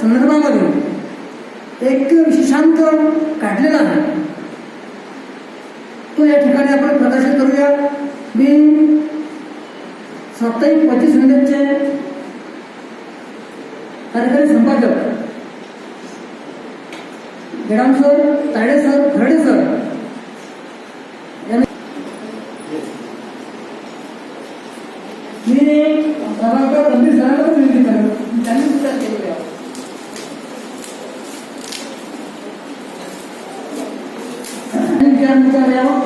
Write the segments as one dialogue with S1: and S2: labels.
S1: संदर्भामध्ये एक विशेषांक काढलेला आहे. तो या ठिकाणी आपण प्रदर्शित करूया. मी साप्ताहिक पंचवीस मिनिटचे कार्यकारी संपादक Gedam sir Tade sir Kharde sir यांनी मी प्रभाकर गंभीर सरांना विनंती करेन त्यांनी विचार केलेला आहे आणि विचार विचार यावं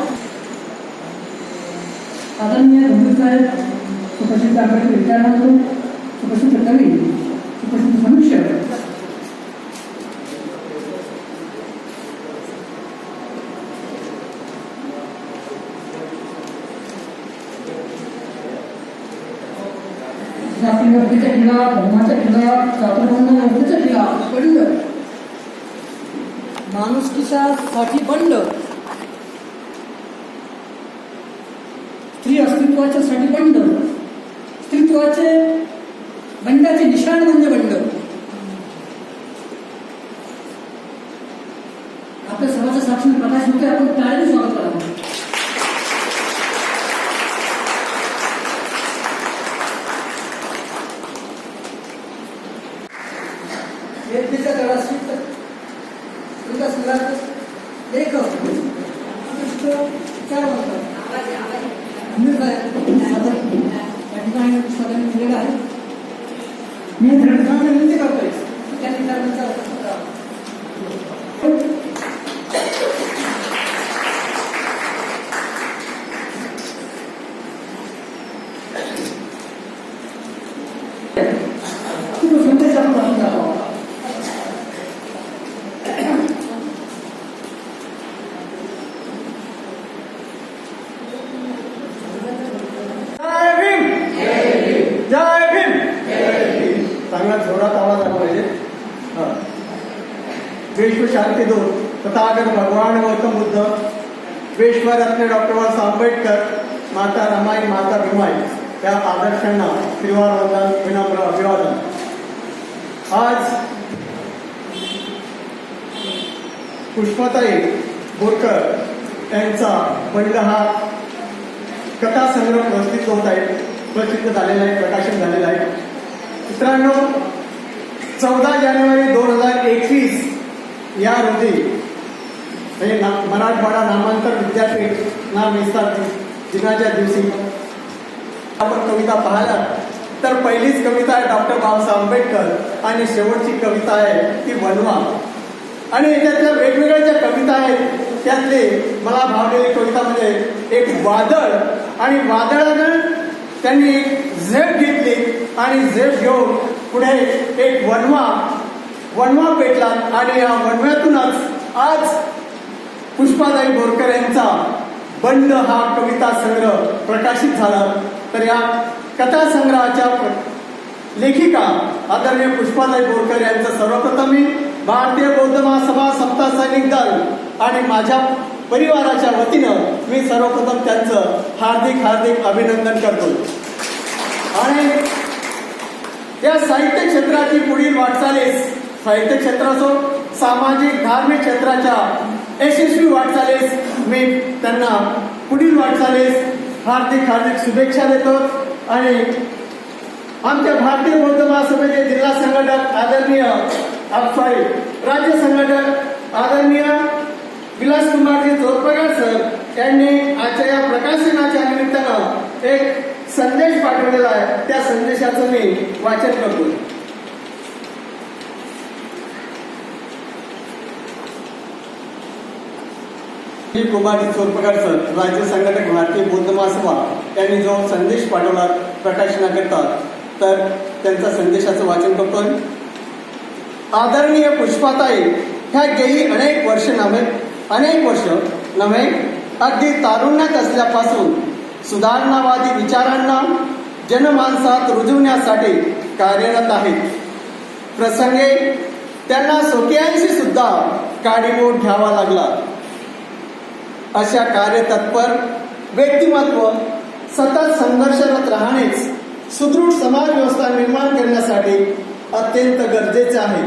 S1: आदरणीय गंभीर साहेब सुप्रसिद्ध त्यानंतर सुप्रसिद्ध कवी सुप्रसिद्ध मनुष्य. जातीवरतीचा किल्ला धर्माचा किल्ला स्वातंत्र्य व्यवस्थेचा बंड माणुसकीचा बंड. स्त्री अस्तित्वाच्या साठी बंड. बंडाचे म्हणजे आपल्या सर्वांच्या साक्षी प्रकाश होते आपण टाळ्याने स्वागत करावं वेदनेच्या तळाशी तुमचा संघात लेखक उत्कृष्ट विचारवंत या ठिकाणी सादर केलेलं आहे. मी धडकाने विनंती करतोय त्या विचारांचा अभ्यास करावा. तो संदेश आपण वाचून दाखवा.
S2: जय भीम जय भीम चांगला जोरात आवाज आला पाहिजे हा. विश्व शांती दूत तथागत भगवान गौतम बुद्ध विश्वरत्न डॉक्टर बाबासाहेब आंबेडकर माता रमाई माता भीमाई या आदर्शांना त्रिवार वंदन विनम्र अभिवादन. आज पुष्पाताई बोरकर यांचा बंड हा कथा संग्रह प्रस्तुत होत आहे प्रसिद्ध झालेला आहे प्रकाशन झालेलं आहे. मित्रांनो चौदा जानेवारी दोन हजार एकवीस या रोजी म्हणजे ना मराठवाडा नामांतर विद्यापीठ नाम विस्तार दिनाच्या दिवशी. आपण कविता पाहिल्या. तर पहिलीच कविता आहे डॉक्टर बाबासाहेब आंबेडकर आणि शेवटची कविता आहे ती वनवा. आणि याच्यातल्या वेगवेगळ्या ज्या कविता आहेत त्यातली मला भावलेली कविता म्हणजे एक वादळ. आणि वादळानं त्यांनी एक झेप घेतली आणि झेप घेऊन पुढे एक वनवा. वनवा पेटला आणि या वनव्यातूनच आज पुष्पाताई बोरकर यांचा बंड हा कविता संग्रह प्रकाशित झाला. तर या कथा संग्रहाच्या प्र- लेखिका आदरणीय पुष्पाताई बोरकर यांचं सर्वप्रथम मी भारतीय बौद्ध महासभा सप्ताह सैनिक दल आणि माझ्या परिवाराच्या वतीनं मी सर्वप्रथम त्यांचं हार्दिक हार्दिक अभिनंदन करतो. आणि या साहित्य क्षेत्राची पुढील वाटचालीस साहित्य क्षेत्रासो सामाजिक धार्मिक क्षेत्राच्या यशस्वी वाटचालीस. मी त्यांना पुढील वाटचालीस. हार्दिक हार्दिक शुभेच्छा देतो. आणि आमच्या भारतीय बौद्ध महासभेचे जिल्हा संघटक आदरणीय सॉरी राज्य संघटक आदरणीय विलास कुमारजी चोरपगार सर यांनी आजच्या या प्रकाशनाच्या निमित्तानं एक संदेश पाठवलेला आहे. त्या संदेशाचं मी वाचन करतो. मी कुमारी चोरपगार राज्य संघटक भारतीय बौद्ध महासभा यांनी जो संदेश पाठवला प्रकाशनाकरता तर त्यांचा संदेशाचं वाचन करतो आदरणीय पुष्पाताई ह्या गेली अनेक वर्ष नव्हे अनेक वर्ष नव्हे अगदी तारुण्यात असल्यापासून सुधारणावादी विचारांना जनमानसात रुजवण्यासाठी कार्यरत आहेत. प्रसंगे त्यांना सोकियांशी सुद्धा काडीमोड घ्यावा लागला. अशा कार्यतत्पर व्यक्तिमत्व सतत संघर्षरत राहणेच सुदृढ समाज व्यवस्था निर्माण करण्यासाठी अत्यंत गरजेचे आहे.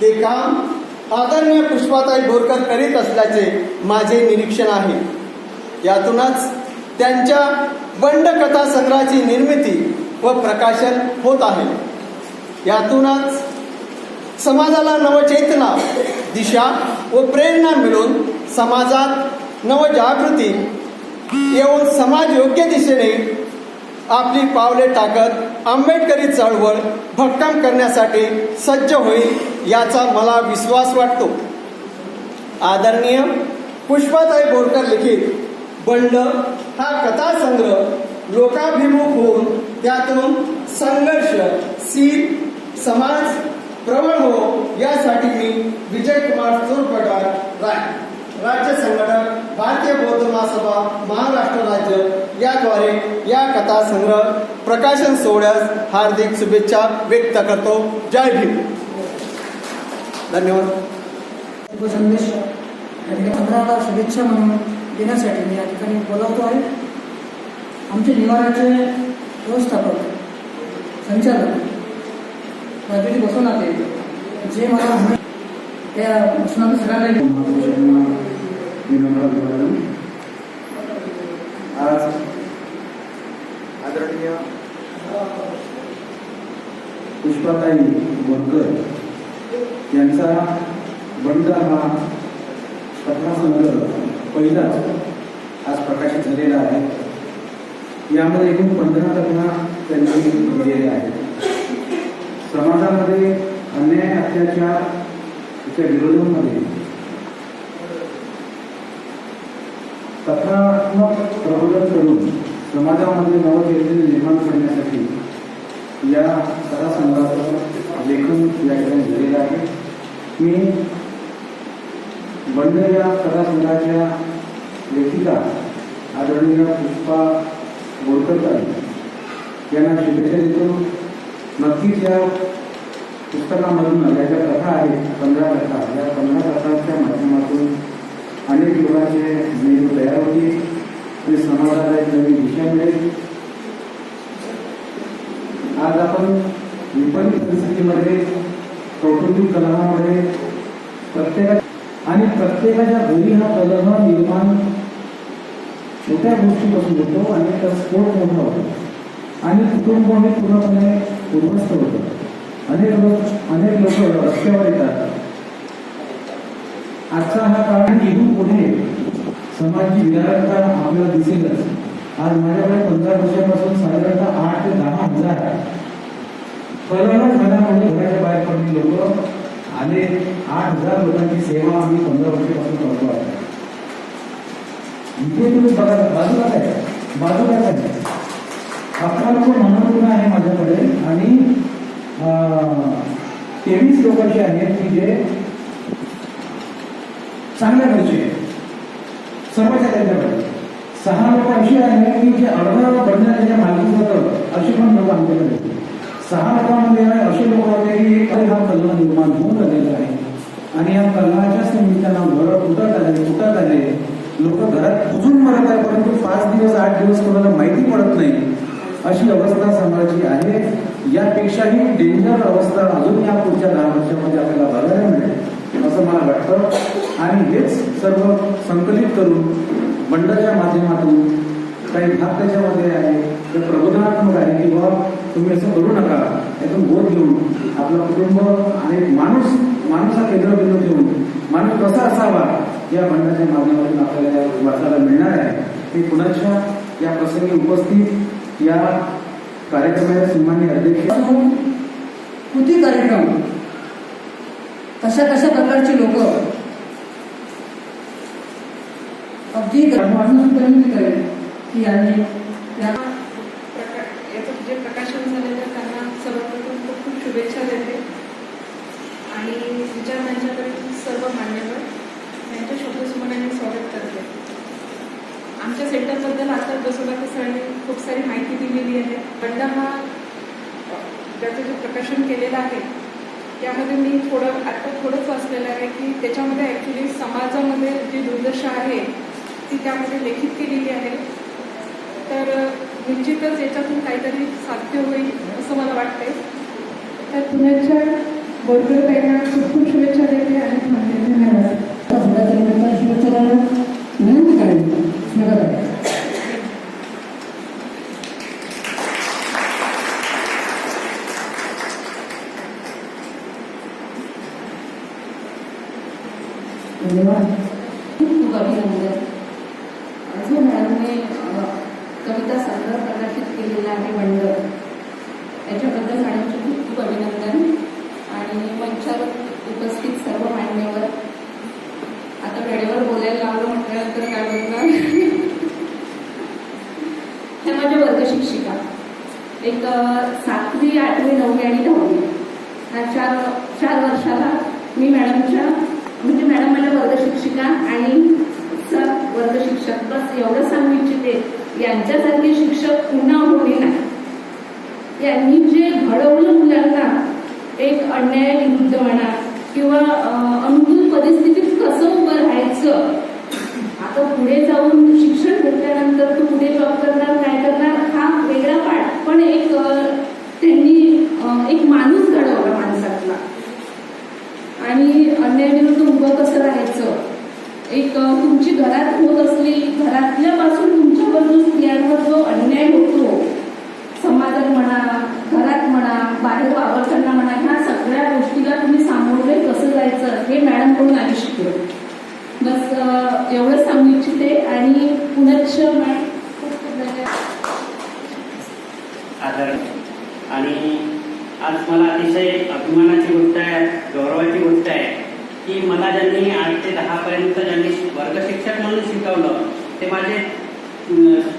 S2: ते काम आदरणीय पुष्पाताई बोरकर करीत असल्याचे माझे निरीक्षण आहे. यातूनच त्यांच्या बंड कथा संग्रहाची निर्मिती व प्रकाशन होत आहे. यातूनच समाजाला नवचेतना दिशा व प्रेरणा मिळून समाजात नवजागृती येऊन समाज योग्य दिशेने आपली पावले टाकत आंबेडकरी चळवळ भक्कम करण्यासाठी सज्ज होईल याचा मला विश्वास वाटतो. आदरणीय पुष्पाताई बोरकर लिखित बंड हा कथासंग्रह लोकाभिमुख होऊन त्यातून संघर्ष सील समाज प्रबळ हो यासाठी मी विजय कुमार चोरपटार राय राज्य संघटक भारतीय बौद्ध महासभा महाराष्ट्र राज्य याद्वारे या कथा संग्रह प्रकाशन सोहळ्यास हार्दिक शुभेच्छा व्यक्त करतो. जय भीम. धन्यवाद.
S1: उपसंदेश. शुभेच्छा म्हणून देण्यासाठी मी या ठिकाणी बोलावतो आहे. आमचे निवाराचे व्यवस्थापक संचालक राजूजी बसवनाथे जे मला त्या बसवनाथ सगळ्यांना
S3: विनम्र अभिवादन आज आदरणीय पुष्पाताई बोरकर यांचा बंड हा कथासंग्रह पहिलाच आज प्रकाशित झालेला आहे. यामध्ये एकूण पंधरा कथा त्यांनी लिहिलेल्या आहेत. समाजामध्ये अन्याय अत्याचार याच्या विरोधामध्ये कथात्मक प्रबोधन करून समाजामध्ये नवचैतन्य निर्माण करण्यासाठी या कथासंग्रहाचं लेखन या ठिकाणी झालेलं आहे. मी बंड या कथासंग्रहाच्या लेखिका आदरणीय पुष्पा बोरकरकर यांना शुभेच्छा देतो. नक्कीच या पुस्तकामधून या ज्या कथा आहेत पंधरा कथा. या पंधरा कथांच्या माध्यमातून अनेक लोकांचे मेनू तयार होतील ते समाजाला एक नवी दिशा मिळेल. आज आपण विपरीत परिस्थितीमध्ये कौटुंबिक कलहामध्ये प्रत्येका आणि प्रत्येकाच्या घरी हा कलह निर्माण छोट्या गोष्टीपासून होतो आणि त्याचा स्फोट मोठा होतो. आणि कुटुंब हे पूर्णपणे उद्ध्वस्त होतं. अनेक लोक अनेक लोक रस्त्यावर येतात. आजचा हा काळ निघून पुढे समाजची विधानता आपल्याला दिसेलच. आज माझ्याकडे पंधरा वर्षापासून साधारणतः आठ ते दहा हजार करोना झाल्यामुळे घराच्या बाहेर पडली लोक. आले आठ हजार लोकांची सेवा आम्ही पंधरा वर्षापासून करतो आहे इथे तुम्ही बघा बाजूला काय बाजूला काय अकरा लोक मनोरुग्ण आहे माझ्याकडे. आणि तेवीस लोकांची आहेत की जे चांगल्या घरचे सर्वच्या त्यांच्याकडे सहा लोक अशी आहेत की जे अर्धा बदलण्याच्या मालकी मालकीत अशी पण लोक आमच्याकडे सहा लोकांमध्ये असे लोक होते की एक हा कल्ला निर्माण होऊन राहिलेला आहे. आणि या कल्लाच्याच निमित्तानं घर फुटत आले फुटत आले. लोक घरात पुजून मरत आहे परंतु पाच दिवस आठ दिवस कोणाला माहिती पडत नाही. अशी अवस्था समाजाची आहे. यापेक्षाही डेंजर अवस्था अजून या पुढच्या दहा वर्षामध्ये आपल्याला बघायला मिळेल. असं मला वाटतं. आणि हेच सर्व संकलित करून मंडळाच्या माध्यमातून काही भाग त्याच्यामध्ये आहे. तर प्रबोधनात्मक आहे की बाबा तुम्ही असं करू नका. यातून बोध घेऊन आपलं कुटुंब आणि माणूस माणूस हा केंद्रबिंदू घेऊन माणूस कसा असावा या मंडळाच्या माध्यमातून आपल्याला वाचायला मिळणार आहे. हे पुण्याच्या या प्रसंगी उपस्थित या कार्यक्रमाच्या सन्मान्य अध्यक्ष
S1: कृती कार्यक्रम कशा कशा प्रकारची लोक? अगदी अजून सुद्धा की यांनी
S4: याचं जे प्रकाशन झालेलं आहे त्यांना सर्वप्रथम खूप खूप शुभेच्छा देते. आणि विचार मंचाकडे सर्व मान्यवर यांच्या शब्दसुमनाने स्वागत करते. आमच्या सेंटरबद्दल आता बसवला सरांनी खूप सारी माहिती दिलेली आहे. बंड हा अ, जे प्रकाशन केलेलं आहे त्यामध्ये मी थोडं आता थोडंच वाचलेलं आहे की त्याच्यामध्ये ॲक्च्युली समाजामध्ये जी दुर्दशा आहे ती त्यामध्ये लेखित केलेली आहे. तर निश्चितच याच्यातून काहीतरी साध्य होईल असं मला वाटतंय. तर पुण्याच्या बोरकर ताईंना खूप खूप शुभेच्छा देते आणि धन्यवाद
S1: सगळ्याच्या निमित्ताने शुभेच्छा द्यायला विनंती करेन स्मिता ताई. धन्यवाद
S5: खूप अभिनंदन जो मॅडमने अ, कविता संग्रह प्रकाशित केलेला आहे मंडळ याच्याबद्दल मॅडमचे खूप खूप अभिनंदन आणि मंचावर उपस्थित सर्व मान्यवर आता वेळेवर बोलायला लावलं म्हटल्यानंतर काय बोलणार ह्या माझ्या वर्ग शिक्षिका एक अ, सातवी आठवी नववी आणि दहावी ह्या चार चार वर्षाला मी मॅडमच्या म्हणजे मॅडम मला वर्ग शिक्षिका आणि सर वर्ग शिक्षक बस एवढं सांगू इच्छिते यांच्यासारखे शिक्षक पुन्हा होणे नाही यांनी जे घडवलं मुलांना एक अन्यायाविरुद्ध म्हणा किंवा अ, अनुकूल परिस्थितीत कसं उभं राहायचं आता पुढे जाऊन शिक्षण घेतल्यानंतर तू पुढे जॉब करणार काय करणार हा वेगळा पाठ पण एक अ, त्यांनी अ, एक माणूस घडवला माणसातला आणि अन्यायाविरुद्ध उभं कसं राहायचं एक अ, तुमची घरात होत असली घरातल्यापासून तुमच्यावर जो स्त्रियांवर जो अन्याय होतो समाजात म्हणा घरात म्हणा बाहेर वावरताना म्हणा ह्या सगळ्या गोष्टीला तुम्ही सामोरे कसं जायचं हे मॅडमकडून आम्ही शिकलो बस अ, एवढं सांगू इच्छिते आणि पुनश्च मॅडम खूप खूप धन्यवाद
S6: आदर आणि आज मला अतिशय अभिमानाची गोष्ट आहे गौरवाची गोष्ट आहे की मला ज्यांनी आठ ते दहापर्यंत ज्यांनी वर्ग शिक्षक म्हणून शिकवलं ते माझे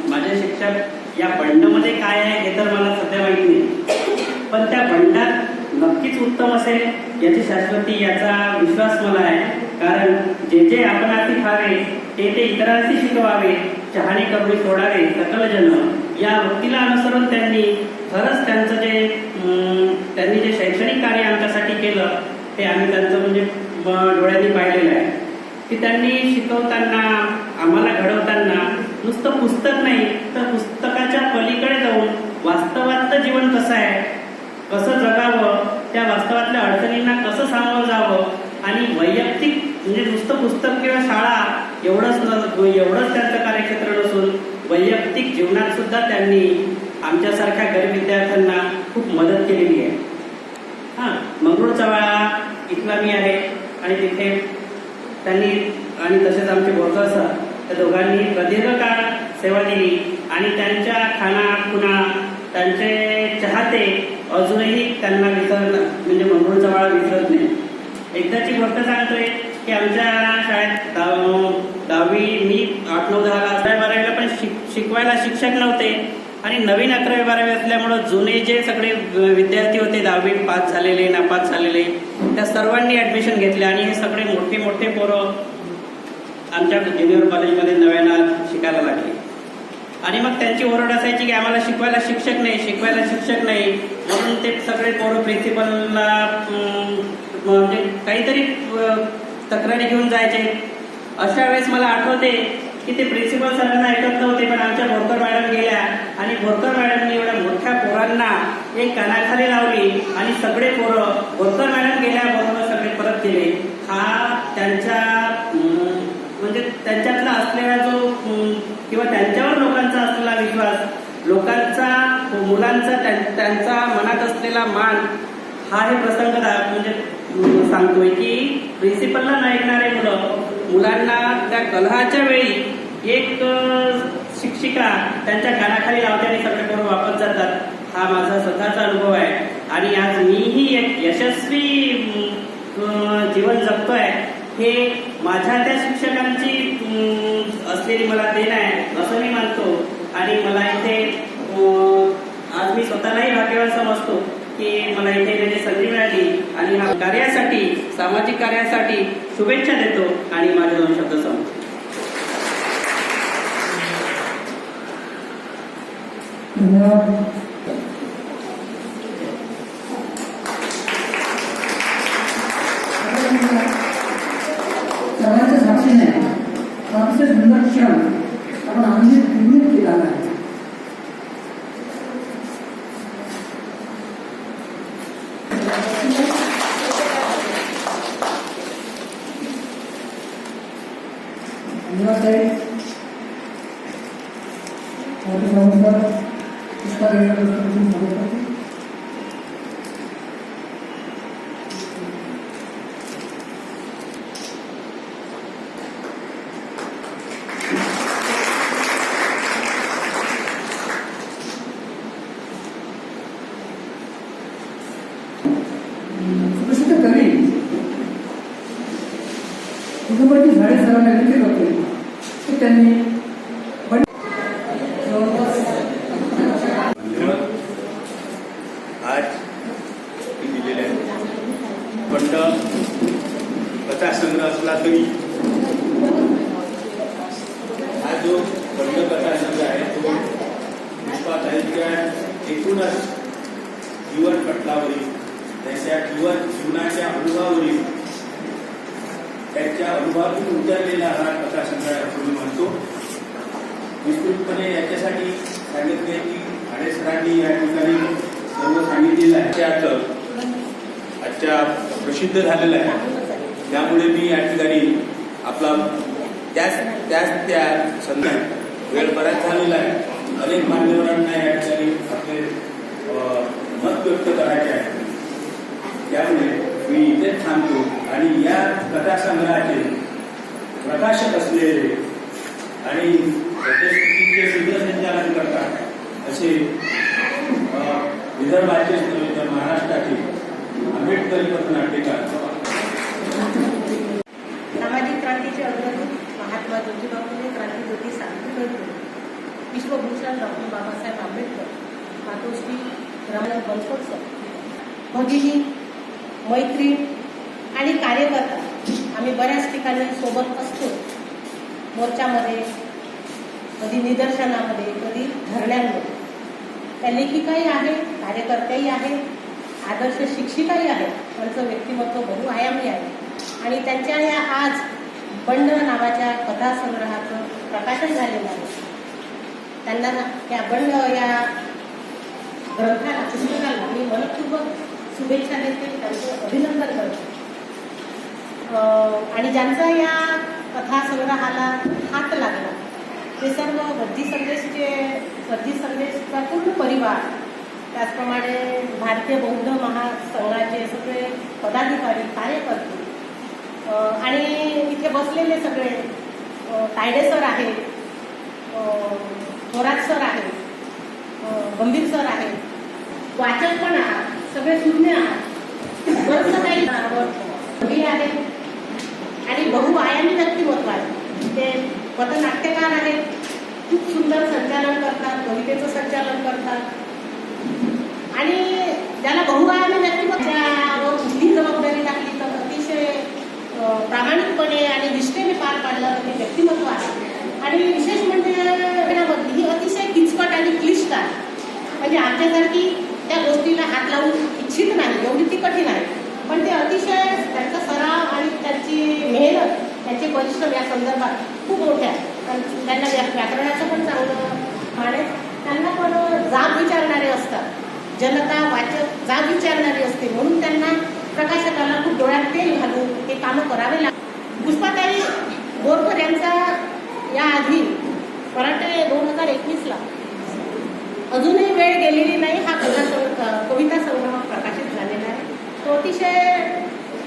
S6: माझे शिक्षक या बंडमध्ये काय आहे हे तर मला सध्या माहिती नाही. पण त्या बंडात नक्कीच उत्तम असेल याची शाश्वती याचा विश्वास मला आहे. कारण जे जे आपण आधी खावे ते ते इतरांशी शिकवावे चहाने करुणी सोडावे सकल जन या वृत्तीला अनुसरून त्यांनी खरंच त्यांचं जे त्यांनी जे शैक्षणिक कार्य आमच्यासाठी केलं ते आम्ही त्यांचं म्हणजे डोळ्यांनी पाहिलेलं आहे. की त्यांनी शिकवताना आम्हाला घडवताना नुसतं पुस्तक नाही तर पुस्तकाच्या पलीकडे जाऊन वास्तवातलं जीवन कसं आहे कसं जगावं त्या वास्तवातल्या अडचणींना कसं सामोरं जावं आणि वैयक्तिक म्हणजे नुसतं पुस्तक किंवा शाळा एवढंच एवढंच त्यांचं कार्यक्षेत्र नसून वैयक्तिक जीवनात सुद्धा त्यांनी आमच्यासारख्या गरीब विद्यार्थ्यांना खूप मदत केलेली आहे. हां मंगळूर चव्हाळा इथला मी आहे आणि तिथे त्यांनी आणि तसेच आमचे बोरकर सर त्या दोघांनी प्रदीर्घकाळ सेवा दिली आणि त्यांच्या खाना खुणा त्यांचे चाहते अजूनही त्यांना विसर म्हणजे मंगळूर चव्हाळा विसरत नाही. म्हणजे एकदाची गोष्ट सांगतोय की आमच्या शाळेत दहावी मी आठ नऊ दहा अकरावी बारावीला पण शिक शिकवायला शिक्षक नव्हते. आणि नवीन अकरावी बारावी असल्यामुळं जुने जे सगळे विद्यार्थी होते दहावी पास झालेले नापास झालेले त्या सर्वांनी ऍडमिशन घेतले आणि हे सगळे मोठे मोठे पोरं आमच्या ज्युनियर कॉलेजमध्ये नव्यानं शिकायला लागले. आणि मग त्यांची ओरड असायची की आम्हाला शिकवायला शिक्षक नाही शिकवायला शिक्षक नाही. म्हणून ते सगळे पोरं प्रिन्सिपलला म्हणजे काहीतरी तक्रारी घेऊन जायचे. अशा वेळेस मला आठवते की ते प्रिन्सिपल सरांना ऐकत नव्हते पण आमच्या भोरकर मॅडम गेल्या. आणि भोरकर मॅडमनी एवढ्या मोठ्या पोरांना एक कानाखाली लावली आणि सगळे पोरं भोरकर मॅडम गेल्याबरोबर सगळे परत गेले. हा त्यांच्या म्हणजे त्यांच्यातला असलेला जो किंवा त्यांच्यावर लोकांचा असलेला विश्वास लोकांचा मुलांचा त्यां- त्यांचा मनात असलेला मान हा हे प्रसंग म्हणजे सांगतोय की प्रिन्सिपलला न ऐकणारे मुलं मुलांना त्या कलहाच्या वेळी एक शिक्षिका त्यांच्या कानाखाली लावते आणि सगळे पोरं वापस जातात. हा माझा स्वतःचा अनुभव आहे. आणि आज मीही एक यशस्वी जीवन जगतोय हे माझ्या त्या शिक्षकांची असलेली मला देण आहे असं मी मानतो. आणि मला इथे आज मी स्वतःलाही भाग्यवान समजतो. की मला इथे येण्याची संधी मिळाली आणि ह्या कार्यासाठी सामाजिक कार्यासाठी शुभेच्छा देतो आणि माझे दोन शब्द सांगतो
S1: धन्यवाद. मोठी संस्था पुस्तक
S7: आज दिलेले आहे पंड कथासंग्रह असला तरी. हा जो पंड कथासंग्रह आहे तो साहित्य एकूणच जीवन पटलावरील त्यांच्या जीवन जीवनाच्या अनुभवावरील त्यांच्या अनुभवातून उतरलेला हा कथासंग्रह आपण म्हणतो. विस्तृतपणे याच्यासाठी सांगितले की आडे सरांनी या ठिकाणी सर्व सांगितलेलं आहे. त्यात आजच्या प्रसिद्ध झालेलं आहे. त्यामुळे मी या ठिकाणी आपला त्याच त्याच त्या संदर्भात वेळ बराच झालेला आहे. अनेक मान्यवरांना या ठिकाणी आपले मत व्यक्त करायचे आहे. त्यामुळे मी इथेच थांबतो आणि या कथासंग्रहाचे प्रकाशक असलेले आणि प्रतिष्ठितीचे संचालन करतात असे विदर्भाचेच नव्हे तर महाराष्ट्राचे आंबेडकरी पथनाट्यकार
S8: सामाजिक क्रांतीचे अग्रदूत महात्मा ज्योतिबा फुले क्रांतीज्योती सावित्रीबाई फुले. विश्वभूषण डॉक्टर बाबासाहेब आंबेडकर मातोश्री रमण बनसोडकर भगिनी मैत्रीण आणि कार्यकर्ता आम्ही बऱ्याच ठिकाणी सोबत असतो. मोर्चामध्ये कधी निदर्शनामध्ये कधी धरण्यांमध्ये. त्या लेखिकाही आहेत कार्यकर्त्याही आहेत आदर्श शिक्षिकाही आहेत त्यांचं व्यक्तिमत्व बहुआयामी आहे. आणि त्यांच्या या आज बंड नावाच्या कथासंग्रहाचं प्रकाशन झालेलं आहे. त्यांना ना- त्या बंड या ग्रंथाला पुस्तकाला मी मनपूर्वक शुभेच्छा देते त्यांचं अभिनंदन करते. आणि ज्यांचा या कथासंग्रहाला हात लागला ते सर्व बद्धी संदेशचे बद्धी संदेशचा पूर्ण परिवार त्याचप्रमाणे भारतीय बौद्ध महासंघाचे सगळे पदाधिकारी कार्यकर्ते आणि इथे बसलेले सगळे तायडे सर आहेत थोरात सर आहेत गंभीर सर आहेत वाचक पण आहात सगळे शून्य आहात बरंचसं काही आहे. आणि बहुआयामी व्यक्तिमत्व आहे ते पथनाट्यकार आहेत. खूप सुंदर संचालन करतात कवितेचं संचालन करतात. आणि ज्याला बहुआयामी व्यक्तिमत्वावर कुठली जबाबदारी टाकली तर अतिशय प्रामाणिकपणे आणि निष्ठेने पार पाडलं ते व्यक्तिमत्व आहे. आणि विशेष म्हणजे ही अतिशय किचकट आणि क्लिष्ट आहे. म्हणजे आमच्यासारखी त्या गोष्टीला हात लावू इच्छित नाही एवढी ती कठीण आहे. पण ते अतिशय त्यांचा सराव आणि त्यांची मेहनत त्यांचे परिश्रम या संदर्भात खूप मोठ्या. कारण त्यांना व्याकरणाचं पण चांगलं मान आहे. त्यांना पण जाब विचारणारे असतात. जनता वाचक जाब विचारणारी असते. म्हणून त्यांना प्रकाशकाला खूप डोळ्यात तेल घालून हे कामं करावे लागतात पुष्पाताई बोरकर यांचा या आधी पराठे दोन हजार एकवीसला अजूनही वेळ गेलेली नाही. हा कथा संग्रह कविता संग्रह प्रकाशित झालेला आहे. तो अतिशय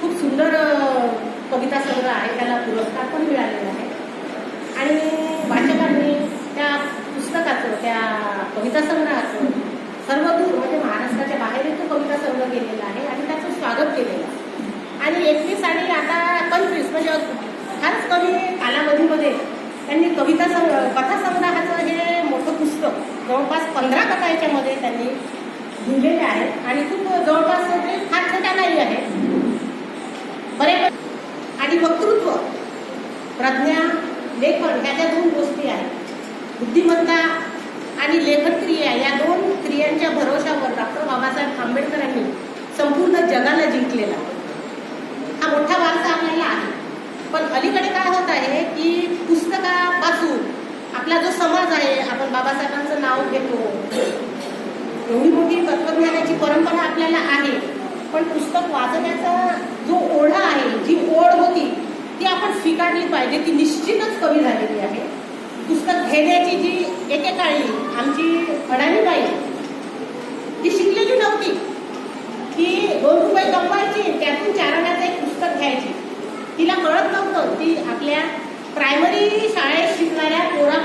S8: खूप सुंदर कविता संग्रह आहे. त्याला पुरस्कार पण मिळालेला आहे. आणि वाचकांनी त्या पुस्तकाचं त्या कविता संग्रहाचं सर्वदूर म्हणजे महाराष्ट्राच्या बाहेरही तो कविता संग्रह केलेला आहे आणि त्याचं स्वागत केलेलं आहे. आणि एकवीस आणि आता पंचवीस म्हणजे फारच कमी कालावधीमध्ये त्यांनी कविता संग कथा संग्रहाचं हे मोठं पुस्तक जवळपास पंधरा कथा याच्यामध्ये त्यांनी लिहिलेले आहेत आणि खूप जवळपास ते फार छोट्या नाही आहे. बरे आणि वक्तृत्व प्रज्ञा लेखन ह्या ज्या दोन गोष्टी आहेत बुद्धिमत्ता आणि लेखन क्रिया या दोन क्रियांच्या भरोशावर डॉक्टर बाबासाहेब आंबेडकरांनी संपूर्ण जगाला जिंकलेला. हा मोठा वारसा आपल्याला आहे. पण अलीकडे काय होत आहे की पुस्तकापासून आपला जो समाज आहे आपण बाबासाहेबांचं नाव घेतो. एवढी मोठी तत्वज्ञानाची परंपरा आपल्याला आहे. पण पुस्तक वाचण्याचा जो ओढा आहे जी ओढ होती ती आपण स्वीकारली पाहिजे ती निश्चितच कमी झालेली आहे. पुस्तक घेण्याची जी एकेकाळी आमची अडाणीबाई ती शिकलेली नव्हती. ती दोन रुपये कमवायची त्यातून चार आण्याचं एक पुस्तक घ्यायची. तिला कळत नव्हतं ती आपल्या प्रायमरी शाळेत शिकणाऱ्या पोरा